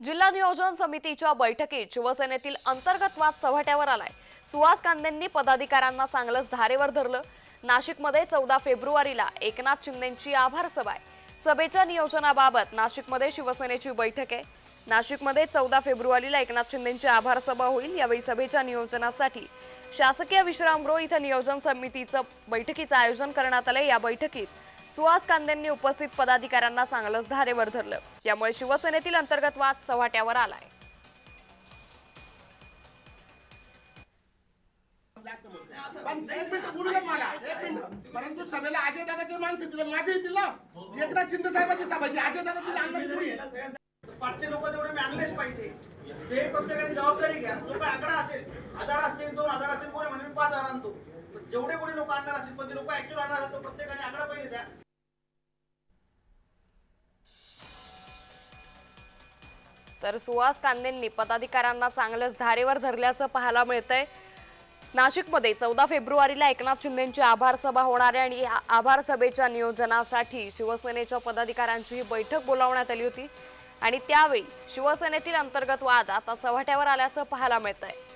जिल्हा नियोजन समितीच्या बैठकीत शिवसेनेतील अंतर्गत वाद चव्हाट्यावर आलाय. सुहास कांदेंनी पदाधिकाऱ्यांना चांगलंच धारेवर धरलं. नाशिकमध्ये चौदा फेब्रुवारीला एकनाथ शिंदेंची आभार सभा आहे. सभेच्या नियोजनाबाबत नाशिकमध्ये शिवसेनेची बैठक आहे. नाशिकमध्ये चौदा फेब्रुवारीला एकनाथ शिंदेंची आभार सभा होईल. यावेळी सभेच्या नियोजनासाठी शासकीय विश्रामगृह इथं नियोजन समितीचं बैठकीचं आयोजन करण्यात आलं या बैठकीत सुहास कांदेंनी उपस्थित पदाधिकाऱ्यांना चांगलंच धारेवर धरलं. यामुळे शिवसेनेतील अंतर्गत वाद चव्हाट्यावर आलाय. परंतु सभेला अजय दादाचे माणसं माझे येतील ना एकनाथ शिंदे साहेबांची सभा अजय दादाची. पाचशे लोक तेवढे मी आणलेच पाहिजे. ते प्रत्येकाने जबाबदारी घ्या. जो काय आकडा असेल हजार असेल दोन हजार असेल कोणी मी पाच हजार आणतो. पण जेवढे कोणी लोक आणणार असेल पण ते लोक ऍक्च्युअल आणणार असेल तो प्रत्येकाने आकडा पहिले द्या तर सुहास कांदेंनी पदाधिकाऱ्यांना चांगलंच धारेवर धरल्याचं पाहायला मिळतंय. नाशिकमध्ये चौदा फेब्रुवारीला एकनाथ शिंदेंची आभार सभा होणार आहे आणि या आभार सभेच्या नियोजनासाठी शिवसेनेच्या पदाधिकाऱ्यांची ही बैठक बोलावण्यात आली होती. आणि त्यावेळी शिवसेनेतील अंतर्गत वाद आता चव्हाट्यावर आल्याचं पाहायला मिळत आहे